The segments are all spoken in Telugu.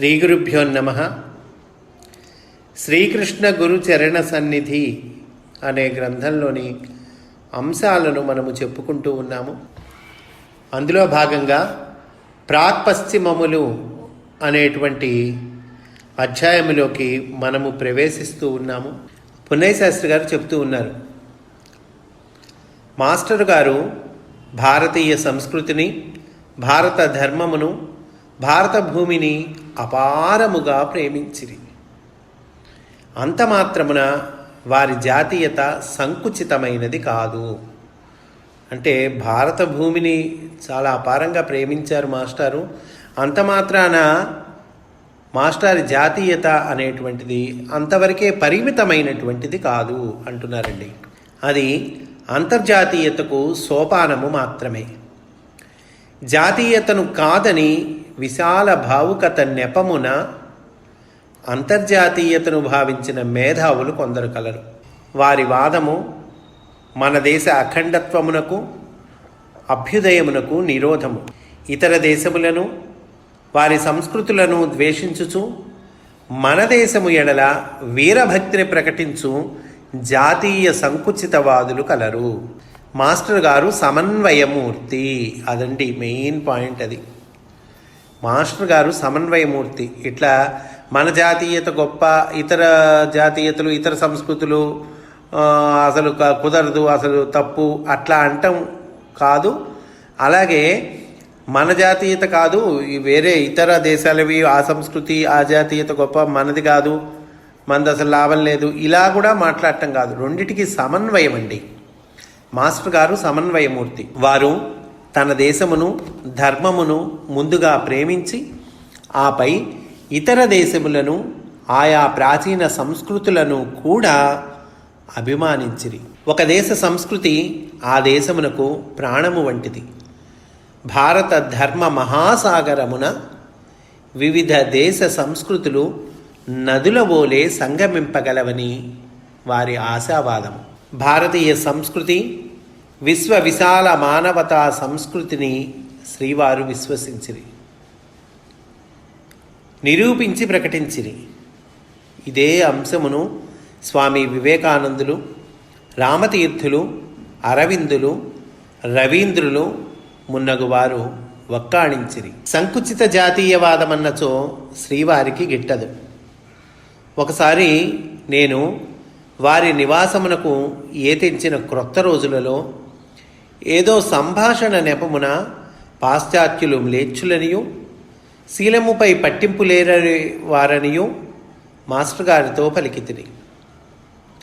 శ్రీ గురుభ్యో నమ. శ్రీకృష్ణ గురు చరణ సన్నిధి అనే గ్రంథంలోని అంశాలను మనము చెప్పుకుంటూ ఉన్నాము. అందులో భాగంగా ప్రాక్పశ్చిమములు అనేటువంటి అధ్యాయములోకి మనము ప్రవేశిస్తూ ఉన్నాము. పున్నయశాస్త్రి గారు చెప్తూ ఉన్నారు. మాస్టర్ గారు భారతీయ సంస్కృతిని భారత ధర్మమును భారత భూమిని అపారముగా ప్రేమించిరి. అంత మాత్రమున వారి జాతీయత సంకుచితమైనది కాదు. అంటే భారత భూమిని చాలా అపారంగా ప్రేమించారు మాస్టారు. అంత మాత్రాన మాస్టారి జాతీయత అనేటువంటిది అంతవరకే పరిమితమైనటువంటిది కాదు అంటున్నారండి. అది అంతర్జాతీయతకు సోపానము మాత్రమే. జాతీయతను కాదని విశాల భావుకత నెపమున అంతర్జాతీయతను భావించిన మేధావులు కొందరు కలరు. వారి వాదము మన దేశ అఖండత్వమునకు అభ్యుదయమునకు నిరోధము. ఇతర దేశములను వారి సంస్కృతులను ద్వేషించుచు మన దేశము ఎడల వీరభక్తిని ప్రకటించు జాతీయ సంకుచితవాదులు కలరు. మాస్టర్ గారు సమన్వయమూర్తి. అదండి మెయిన్ పాయింట్ అది. మాస్టర్ గారు సమన్వయమూర్తి. ఇట్లా మన జాతీయత గొప్ప ఇతర జాతీయతలు ఇతర సంస్కృతులు అసలు కుదరదు అసలు తప్పు అట్లా అంటం కాదు. అలాగే మన జాతీయత కాదు వేరే ఇతర దేశాలవి ఆ సంస్కృతి ఆ జాతీయత గొప్ప మనది కాదు మనది అసలు లాభం లేదు ఇలా కూడా మాట్లాడటం కాదు. రెండిటికి సమన్వయం అండి మాస్టర్ గారు సమన్వయమూర్తి. వారు తన దేశమును ధర్మమును ముందుగా ప్రేమించి ఆపై ఇతర దేశములను ఆయా ప్రాచీన సంస్కృతులను కూడా అభిమానించిరి. ఒక దేశ సంస్కృతి ఆ దేశమునకు ప్రాణము వంటిది. భారత ధర్మ మహాసాగరమున వివిధ దేశ సంస్కృతులు నదుల ఓలే సంగమింపగలవని వారి ఆశావాదం భారతీయ సంస్కృతి విశ్వ విశాల మానవతా సంస్కృతిని శ్రీవారు విశ్వసించిరి. నిరూపించి ప్రకటించిరి. ఇదే అంశమును స్వామి వివేకానందులు రామతీర్థులు అరవిందులు రవీంద్రులు మున్నగువారు వక్కాణించిరి. సంకుచిత జాతీయవాదమన్నచో శ్రీవారికి గిట్టదు. ఒకసారి నేను వారి నివాసమునకు ఏతించిన క్రొత్త రోజులలో ఏదో సంభాషణ నెపమున పాశ్చాత్యులు మ్లేచ్చులనియు శీలముపై పట్టింపు లేరని వారనియు మాస్టర్ గారితో పలికితిని.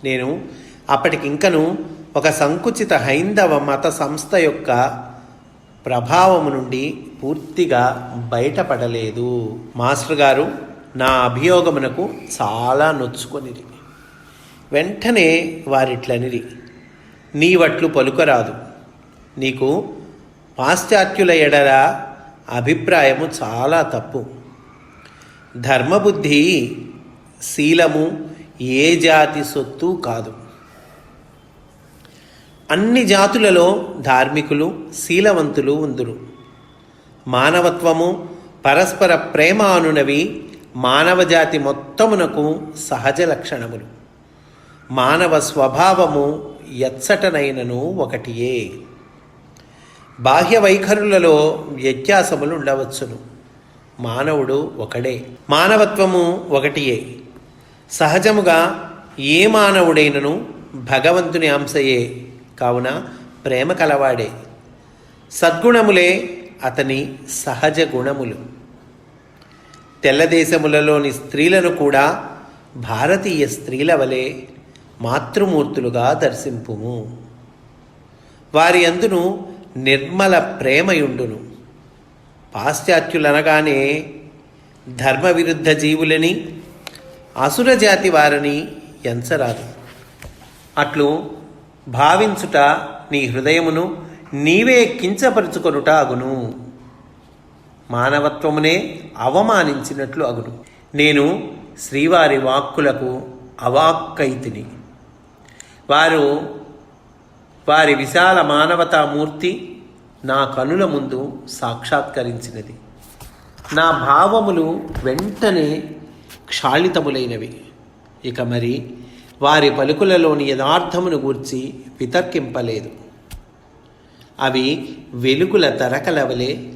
నేను అప్పటికింకను ఒక సంకుచిత హైందవ మత సంస్థ యొక్క ప్రభావము నుండి పూర్తిగా బయటపడలేదు. మాస్టర్ గారు నా అభియోగమునకు చాలా నొచ్చుకొనిది వెంటనే వారిట్లనిరి. నీవట్లు పలుకరాదు. నీకు పాశ్చాత్యుల ఎడల అభిప్రాయము చాలా తప్పు. ధర్మబుద్ధి శీలము ఏ జాతి సొత్తు కాదు. అన్ని జాతులలో ధార్మికులు శీలవంతులు ఉందురు. మానవత్వము పరస్పర ప్రేమ అనునవి మానవ జాతి మొత్తమునకు సహజ లక్షణములు. మానవ స్వభావము ఎచ్చటనైనను ఒకటియే. బాహ్య వైఖరులలో వ్యత్యాసములు ఉండవచ్చును. మానవుడు ఒకడే. మానవత్వము ఒకటియే. సహజముగా ఏ మానవుడైనను భగవంతుని అంశయే. కావున ప్రేమ కలవాడే. సద్గుణములే అతని సహజ గుణములు. తెల్లదేశములలోని స్త్రీలను కూడా భారతీయ స్త్రీల వలె మాతృమూర్తులుగా దర్శింపుము. వారి అందును నిర్మల ప్రేమయుండును. పాశ్చాత్యులనగానే ధర్మ విరుద్ధ జీవులని అసుర జాతి వారిని ఎంచరాదు. అట్లు భావించుట నీ హృదయమును నీవే కించపరుచుకొనుట అగును. మానవత్వమునే అవమానించినట్లు అగును. నేను శ్రీవారి వాక్కులకు అవాక్కైతిని వారు వారి విశాల మానవతామూర్తి నా కనుల ముందు సాక్షాత్కరించినది. నా భావములు వెంటనే క్షాళితములైనవి. ఇక మరి వారి పలుకులలోని యథార్థమును గూర్చి వితర్కింపలేదు. అవి వెలుగుల తరకలవలే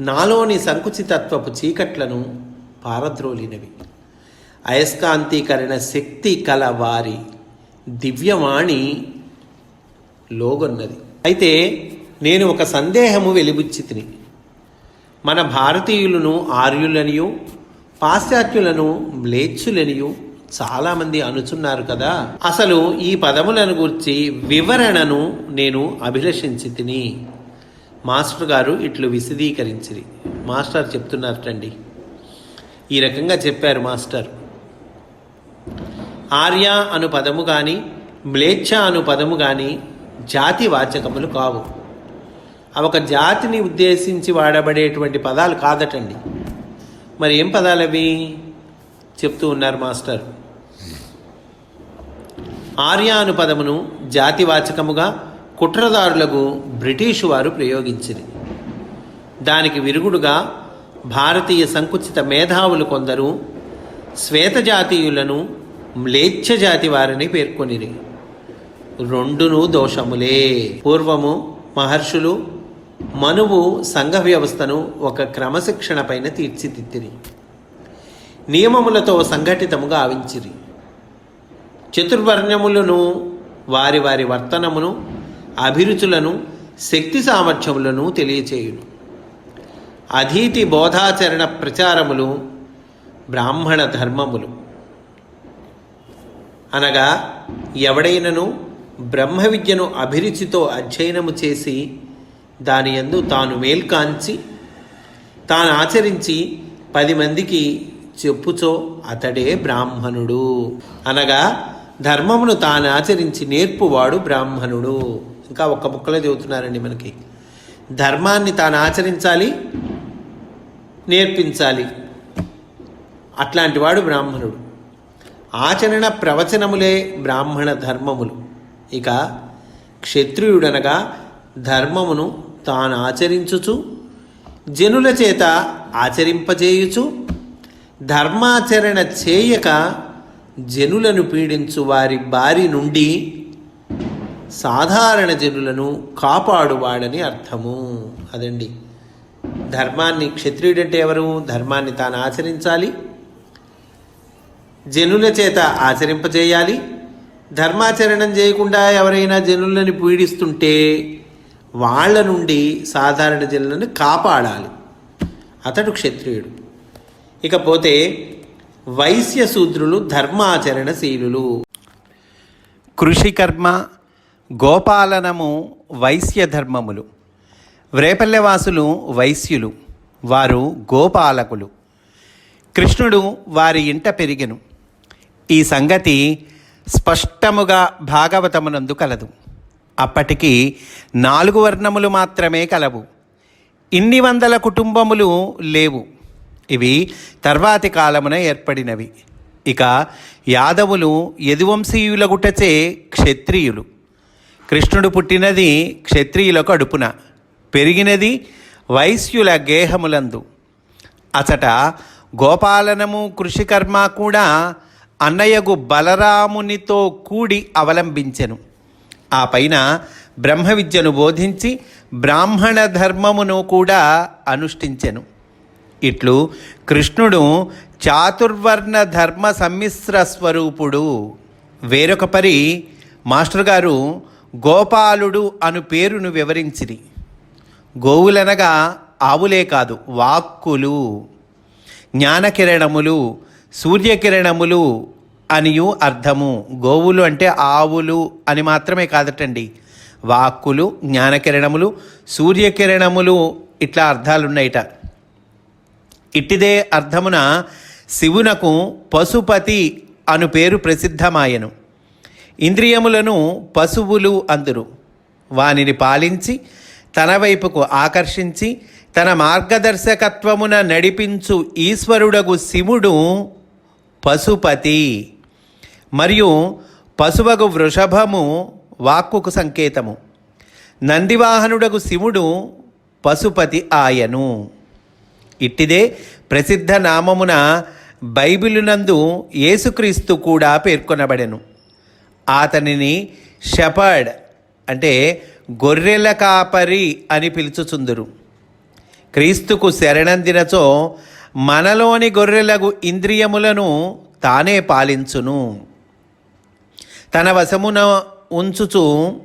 నాలోని సంకుచితత్వపు చీకట్లను పారద్రోలినవి. అయస్కాంతీకరణ శక్తి కల వారి దివ్యవాణి లోగొన్నది. అయితే నేను ఒక సందేహము వెలిబుచ్చితిని. మన భారతీయులను ఆర్యులనియు పాశ్చాత్యులను మ్లేచ్చులనియు చాలామంది అనుచున్నారు కదా. అసలు ఈ పదములను గురించి వివరణను నేను అభిలషించి తిని మాస్టర్ గారు ఇట్లు విశదీకరించిరి. మాస్టర్ చెప్తున్నారటండి ఈ రకంగా చెప్పారు మాస్టర్. ఆర్య అను పదము కానీ మ్లేచ్ఛ అను పదము కానీ జాతి వాచకములు కావు. అవి ఒక జాతిని ఉద్దేశించి వాడబడేటువంటి పదాలు కాదటండి. మరి ఏం పదాలు అవి చెప్తూ ఉన్నారు మాస్టర్. ఆర్య అను పదమును జాతివాచకముగా కుట్రదారులకు బ్రిటిషు వారు ప్రయోగించిరి. దానికి విరుగుడుగా భారతీయ సంకుచిత మేధావులు కొందరు శ్వేత జాతీయులను మ్లేచ్ఛ జాతి వారిని పేర్కొనిరి. రెండును దోషములే. పూర్వము మహర్షులు మనువు సంఘ వ్యవస్థను ఒక క్రమశిక్షణ పైన తీర్చిదిద్దిరి. నియమములతో సంఘటితముగా ఆవించిరి. చతుర్వర్ణములను వారి వారి వర్తనమును అభిరుచులను శక్తి సామర్థ్యములను తెలియచేయును. అధీతి బోధాచరణ ప్రచారములు బ్రాహ్మణ ధర్మములు. అనగా ఎవడైనను బ్రహ్మ విద్యను అభిరుచితో అధ్యయనము చేసి దాని యందు తాను మేల్కాంచి తాను ఆచరించి పది మందికి చెప్పుచో అతడే బ్రాహ్మణుడు. అనగా ధర్మమును తాను ఆచరించి నేర్పువాడు బ్రాహ్మణుడు. ఇంకా ఒక్క ముక్కలో చెబుతున్నారండి మనకి. ధర్మాన్ని తాను ఆచరించాలి నేర్పించాలి. అట్లాంటి వాడు బ్రాహ్మణుడు. ఆచరణ ప్రవచనములే బ్రాహ్మణ ధర్మములు. ఇక క్షత్రియుడనగా ధర్మమును తాను ఆచరించుచు జనుల చేత ఆచరింపజేయుచు ధర్మాచరణ చేయక జనులను పీడించు వారి బారి నుండి సాధారణ జనులను కాపాడువాడని అర్థము. అదండి. ధర్మాన్ని క్షత్రియుడంటే ఎవరు? ధర్మాన్ని తాను ఆచరించాలి. జనుల చేత ఆచరింపజేయాలి. ధర్మాచరణం చేయకుండా ఎవరైనా జనులని పీడిస్తుంటే వాళ్ళ నుండి సాధారణ జనులను కాపాడాలి. అతడు క్షత్రియుడు. ఇకపోతే వైశ్య శూద్రులు ధర్మాచరణశీలులు కృషికర్మ గోపాలనము వైశ్య ధర్మములు. వ్రేపల్లెవాసులు వైశ్యులు వారు గోపాలకులు. కృష్ణుడు వారి ఇంట పెరిగెను. ఈ సంగతి స్పష్టముగా భాగవతమునందు కలదు. అప్పటికి నాలుగు వర్ణములు మాత్రమే కలవు. ఇన్ని వందల కుటుంబములు లేవు. ఇవి తర్వాతి కాలమున ఏర్పడినవి. ఇక యాదవులు యదువంశీయుల గుటచే క్షత్రియులు. కృష్ణుడు పుట్టినది క్షత్రియులకు అడుపున. పెరిగినది వైశ్యుల గేహములందు. అచట గోపాలనము కృషికర్మ కూడా అన్నయ్యగు బలరామునితో కూడి అవలంబించెను. ఆ పైన బ్రహ్మ విద్యను బోధించి బ్రాహ్మణ ధర్మమును కూడా అనుష్ఠించెను. ఇట్లు కృష్ణుడు చాతుర్వర్ణ ధర్మ సమ్మిశ్ర స్వరూపుడు. వేరొక పరి మాస్టర్ గారు గోపాలుడు అను పేరును వివరించిరి. గోవులనగా ఆవులే కాదు వాక్కులు జ్ఞానకిరణములు సూర్యకిరణములు అనియు అర్థము. గోవులు అంటే ఆవులు అని మాత్రమే కాదటండి. వాక్కులు జ్ఞానకిరణములు సూర్యకిరణములు ఇట్లా అర్థాలున్నాయిట. ఇట్టిదే అర్థమున శివునకు పశుపతి అను పేరు ప్రసిద్ధమాయను. ఇంద్రియములను పశువులు అందురు. వానిని పాలించి తన వైపుకు ఆకర్షించి తన మార్గదర్శకత్వమున నడిపించు ఈశ్వరుడగు శివుడు పశుపతి. మరియు పశువగు వృషభము వాక్కుకు సంకేతము. నందివాహనుడగు శివుడు పశుపతి ఆయను. ఇట్టిదే ప్రసిద్ధ నామమున బైబిలునందు యేసుక్రీస్తు కూడా పేర్కొనబడెను. అతనిని షపర్డ్ అంటే గొర్రెల కాపరి అని పిలుచుచుందురు. క్రీస్తుకు శరణందినచో మనలోని గొర్రెలకు ఇంద్రియములను తానే పాలించును. తన వశమున ఉంచుచు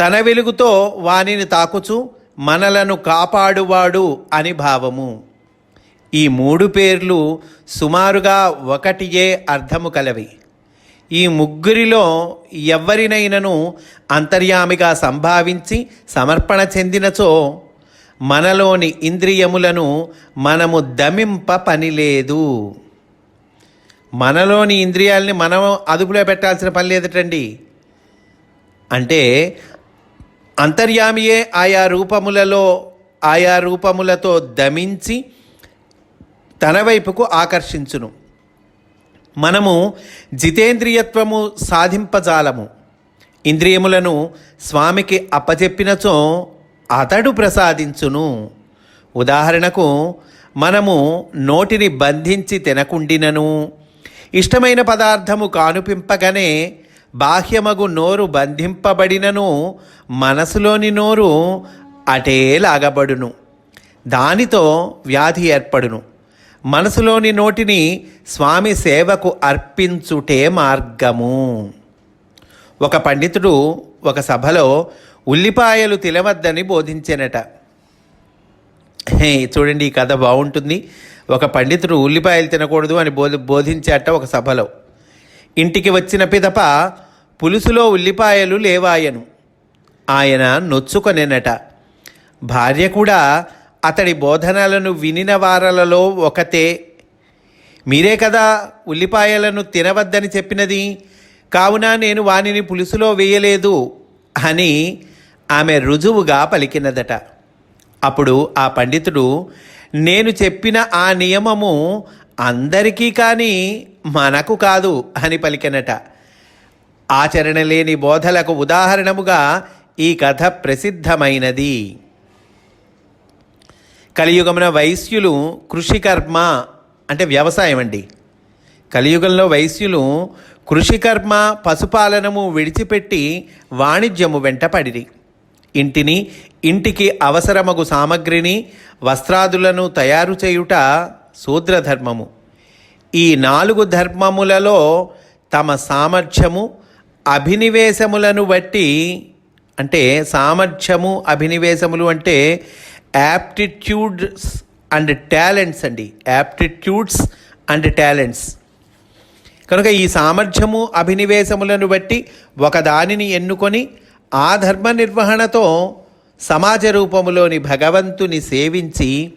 తన వెలుగుతో వానిని తాకుచు మనలను కాపాడువాడు అని భావము. ఈ మూడు పేర్లు సుమారుగా ఒకటియే అర్థము కలవి. ఈ ముగ్గురిలో ఎవరినైనను అంతర్యామిగా సంభావించి సమర్పణ చెందినచో మనలోని ఇంద్రియములను మనము దమింప పనిలేదు మనలోని ఇంద్రియాలని మనం అదుపులో పెట్టాల్సిన పని లేదటండి. అంటే అంతర్యామియే ఆయా రూపములలో ఆయా రూపములతో దమించి తన వైపుకు ఆకర్షించును. మనము జితేంద్రియత్వము సాధింపజాలము. ఇంద్రియములను స్వామికి అప్పచెప్పినచో అతడు ప్రసాదించును. ఉదాహరణకు మనము నోటిని బంధించి తినకుండినను. ఇష్టమైన పదార్థము కానుపింపగానే బాహ్యమగు నోరు బంధింపబడినను మనసులోని నోరు అటే లాగబడును దానితో వ్యాధి ఏర్పడును. మనసులోని నోటిని స్వామి సేవకు అర్పించుటే మార్గము. ఒక పండితుడు ఒక సభలో ఉల్లిపాయలు తినవద్దని బోధించానట. హే, చూడండి ఈ కథ బాగుంటుంది. ఒక పండితుడు ఉల్లిపాయలు తినకూడదు అని బోధ బోధించాట ఒక సభలో. ఇంటికి వచ్చిన పిదప పులుసులో ఉల్లిపాయలు లేవాయను. ఆయన నొచ్చుకొనెనట. భార్య కూడా అతడి బోధనలను వినిన వారలలో ఒకతే. మీరే కదా ఉల్లిపాయలను తినవద్దని చెప్పినది. కావున నేను వానిని పులుసులో వేయలేదు అని ఆమె రుజువుగా పలికినదట. అప్పుడు ఆ పండితుడు నేను చెప్పిన ఆ నియమము అందరికీ కానీ మనకు కాదు అని పలికినట. ఆచరణ లేని బోధలకు ఉదాహరణముగా ఈ కథ ప్రసిద్ధమైనది. కలియుగమున వైశ్యులు కృషికర్మ అంటే వ్యవసాయం అండి. కలియుగంలో వైశ్యులు కృషికర్మ పశుపాలనము విడిచిపెట్టి వాణిజ్యము వెంట పడిరి. ఇంటిని ఇంటికి అవసరమగు సామగ్రిని వస్త్రాదులను తయారు చేయుట శూద్రధర్మము. ఈ నాలుగు ధర్మములలో తమ సామర్థ్యము అభినివేశములను బట్టి అంటే సామర్థ్యము అభినివేశములు అంటే యాప్టిట్యూడ్స్ అండ్ టాలెంట్స్ అండి. Aptitudes and talents. కనుక ఈ సామర్థ్యము అభినివేశములను బట్టి ఒకదానిని ఎన్నుకొని ఆ ధర్మ నిర్వహణతో సమాజ రూపములోని భగవంతుని సేవించి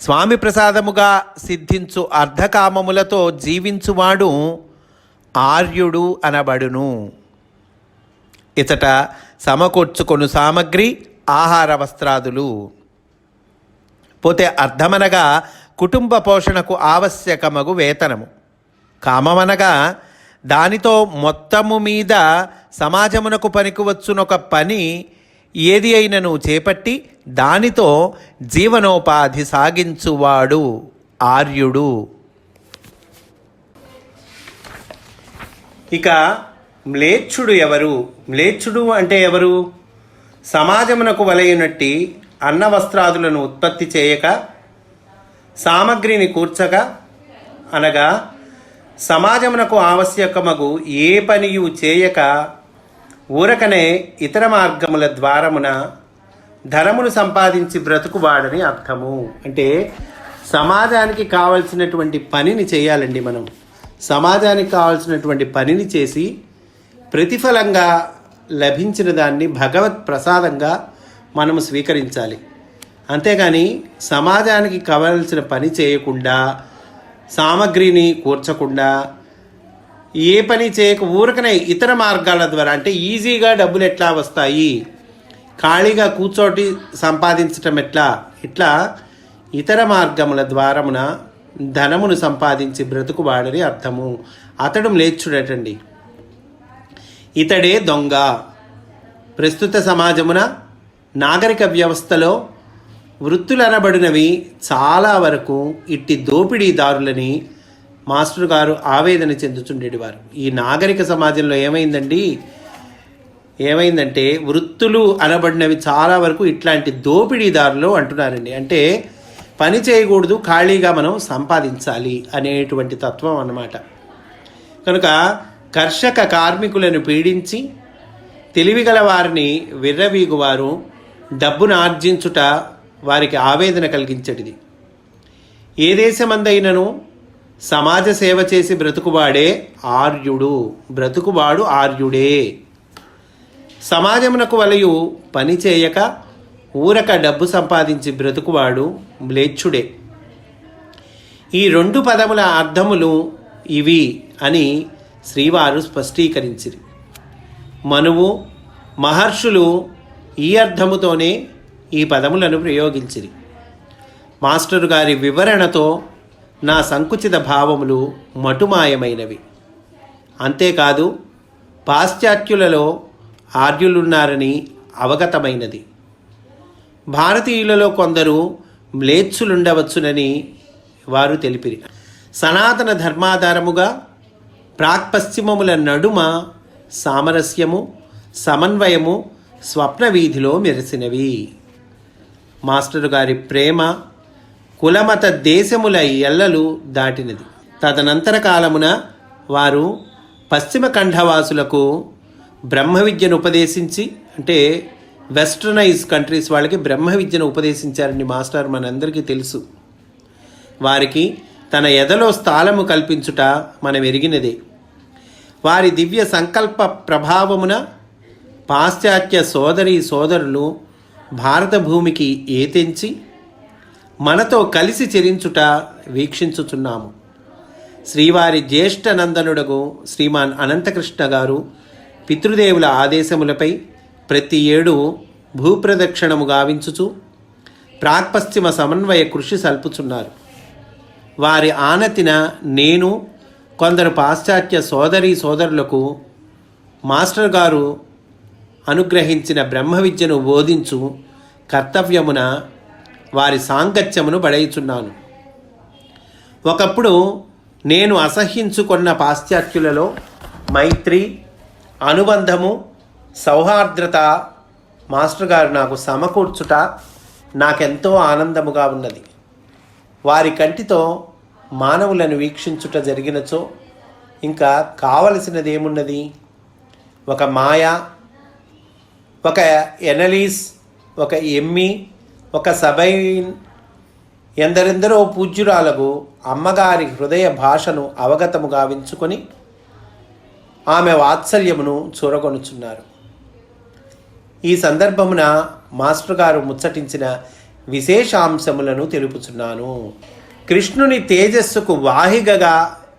స్వామి ప్రసాదముగా సిద్ధించు అర్ధకామములతో జీవించువాడు ఆర్యుడు అనబడును. ఇతట సమకూర్చుకొను సామగ్రి ఆహార వస్త్రాదులు. పోతే అర్థమనగా కుటుంబ పోషణకు ఆవశ్యకమగు వేతనము. కామమనగా దానితో మొత్తము మీద సమాజమునకు పనికివచ్చునొక పని ఏది అయినను చేపట్టి దానితో జీవనోపాధి సాగించువాడు ఆర్యుడు. ఇక మ్లేచ్ఛుడు ఎవరు? మ్లేచ్ఛుడు అంటే ఎవరు? సమాజమునకు వలయునట్టి అన్న వస్త్రాదులను ఉత్పత్తి చేయక సామగ్రిని కూర్చక అనగా సమాజమునకు ఆవశ్యకమగు ఏ పనియు చేయక ఊరకనే ఇతర మార్గముల ద్వారమున ధనమును సంపాదించి బ్రతుకువాడని అర్థము. అంటే సమాజానికి కావలసినటువంటి పనిని చేయాలండి మనం. సమాజానికి కావాల్సినటువంటి పనిని చేసి ప్రతిఫలంగా లభించిన దాన్ని భగవత్ ప్రసాదంగా మనము స్వీకరించాలి. అంతేగాని సమాజానికి కావలసిన పని చేయకుండా సామగ్రిని కూర్చకుండా ఏ పని చేయక ఊరకనే ఇతర మార్గాల ద్వారా అంటే ఈజీగా డబ్బులు ఎట్లా వస్తాయి ఖాళీగా కూర్చోటి సంపాదించటం ఎట్లా ఇట్లా ఇతర మార్గముల ద్వారమున ధనమును సంపాదించి బ్రతుకు వాడని అర్థము. అతడు లేచుడటండి. ఇతడే దొంగ. ప్రస్తుత సమాజమున నాగరిక వ్యవస్థలో వృత్తులు అనబడినవి చాలా వరకు ఇట్టి దోపిడీదారులని మాస్టర్ గారు ఆవేదన చెందుతుండేవారు. ఈ నాగరిక సమాజంలో ఏమైందండి? ఏమైందంటే వృత్తులు అనబడినవి చాలా వరకు ఇట్లాంటి దోపిడీదారులు అంటున్నారండి. అంటే పని చేయకూడదు ఖాళీగా మనం సంపాదించాలి అనేటువంటి తత్వం అన్నమాట. కనుక కర్షక కార్మికులను పీడించి తెలివిగల వారిని విర్రవీగువారు డబ్బును ఆర్జించుట వారికి ఆవేదన కలిగించటిది. ఏ దేశమందైనను సమాజ సేవ చేసి బ్రతుకువాడే ఆర్యుడు బ్రతుకువాడు ఆర్యుడే. సమాజమునకు వలయు పని చేయక ఊరక డబ్బు సంపాదించి బ్రతుకువాడు మ్లేచ్ఛుడే. ఈ రెండు పదముల అర్థములు ఇవి అని శ్రీవారు స్పష్టీకరించిరి. మనువు మహర్షులు ఈ అర్థముతోనే ఈ పదములను ప్రయోగించిరి. మాస్టరు గారి వివరణతో నా సంకుచిత భావములు మటుమాయమైనవి. అంతేకాదు పాశ్చాత్యులలో ఆర్యులున్నారని అవగతమైనది. భారతీయులలో కొందరు మ్లేచ్చులుండవచ్చునని వారు తెలిపిరి. సనాతన ధర్మాధారముగా ప్రాక్పశ్చిమముల నడుమ సామరస్యము సమన్వయము స్వప్న వీధిలో మెరిసినవి. మాస్టర్ గారి ప్రేమ కులమత దేశముల ఎల్లలు దాటినది. తదనంతర కాలమున వారు పశ్చిమ ఖండవాసులకు బ్రహ్మ విద్యను ఉపదేశించి అంటే వెస్టర్నైజ్ కంట్రీస్ వాళ్ళకి బ్రహ్మ విద్యను ఉపదేశించారని మాస్టర్ మనందరికీ తెలుసు. వారికి తన ఎదలో స్థానము కల్పించుట మనం ఎరిగినదే వారి దివ్య సంకల్ప ప్రభావమున పాశ్చాత్య సోదరి సోదరులు భారత భూమికి ఏతెంచి మనతో కలిసి చెరించుట వీక్షించుచున్నాము. శ్రీవారి జ్యేష్ఠ నందనుడగు శ్రీమాన్ అనంతకృష్ణ గారు పితృదేవుల ఆదేశములపై ప్రతి ఏడు భూప్రదక్షిణము గావించుచు ప్రాక్పశ్చిమ సమన్వయ కృషి సల్పుచున్నారు. వారి ఆనతిన నేను కొందరు పాశ్చాత్య సోదరి సోదరులకు మాస్టర్ గారు అనుగ్రహించిన బ్రహ్మ విద్యను బోధించు కర్తవ్యమున వారి సాంగత్యమును బడయిచున్నాను ఒకప్పుడు నేను అసహ్యించుకున్న పాశ్చాత్యులలో మైత్రి అనుబంధము సౌహార్ద్రత మాస్టర్ గారు నాకు సమకూర్చుట నాకెంతో ఆనందముగా ఉన్నది. వారి కంటితో మానవులను వీక్షించుట జరిగినచో ఇంకా కావలసినదేమున్నది? ఒక మాయ ఒక ఎనలీస్ ఒక ఎమ్మి ఒక సభై ఎందరెందరో పూజ్యురాలకు అమ్మగారి హృదయ భాషను అవగతము గావించుకొని ఆమె వాత్సల్యమును చూరగొనుచున్నారు. ఈ సందర్భమున మాస్టర్ గారు ముచ్చటించిన విశేషాంశములను తెలుపుచున్నాను. కృష్ణుని తేజస్సుకు వాహిగగా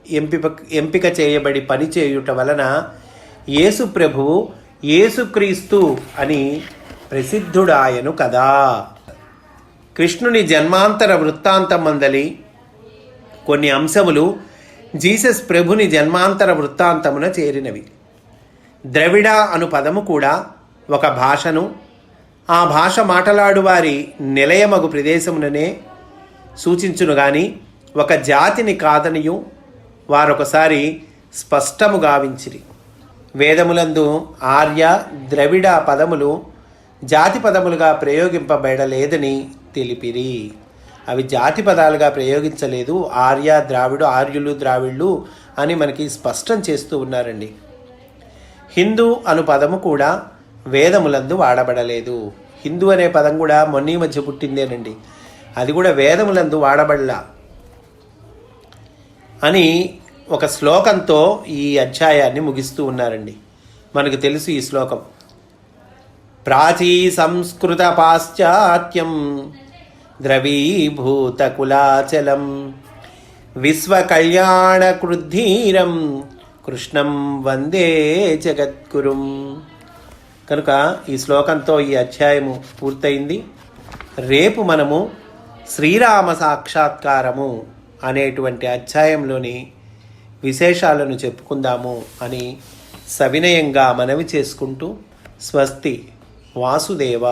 ఎంపిక ఎంపిక చేయబడి పనిచేయుట వలన యేసు ప్రభువు యేసుక్రీస్తు అని ప్రసిద్ధుడాయను కదా. కృష్ణుని జన్మాంతర వృత్తాంతం మందలి కొన్ని అంశములు జీసస్ ప్రభుని జన్మాంతర వృత్తాంతమున చేరినవి. ద్రవిడ అను పదము కూడా ఒక భాషను ఆ భాష మాటలాడువారి నిలయమగు ప్రదేశముననే సూచించును గాని ఒక జాతిని కాదనియు వారొకసారి స్పష్టము గావించిరి. వేదములందు ఆర్య ద్రవిడ పదములు జాతి పదములుగా ప్రయోగింపబడలేదని తెలిపిరి. అవి జాతి పదాలుగా ప్రయోగించలేదు. ఆర్య ద్రావిడు ఆర్యులు ద్రావిళ్ళు అని మనకి స్పష్టం చేస్తూ ఉన్నారండి. హిందూ అను పదము కూడా వేదములందు వాడబడలేదు. హిందూ అనే పదం కూడా మొన్నీ మధ్య పుట్టిందేనండి. అది కూడా వేదములందు వాడబడలా అని ఒక శ్లోకంతో ఈ అధ్యాయాన్ని ముగిస్తూ ఉన్నారండి. మనకు తెలుసు ఈ శ్లోకం. ప్రాచీ సంస్కృత పాశ్చాత్యం ద్రవీభూత కులాచలం విశ్వకళ్యాణకృద్ధీరం కృష్ణం వందే జగద్గురుం. కనుక ఈ శ్లోకంతో ఈ అధ్యాయము పూర్తయింది. రేపు మనము శ్రీరామ సాక్షాత్కారము అనేటువంటి అధ్యాయంలోని విశేషాలను చెప్పుకుందాము అని సవినయంగా మనవి చేసుకుంటూ స్వస్తి వాసుదేవ.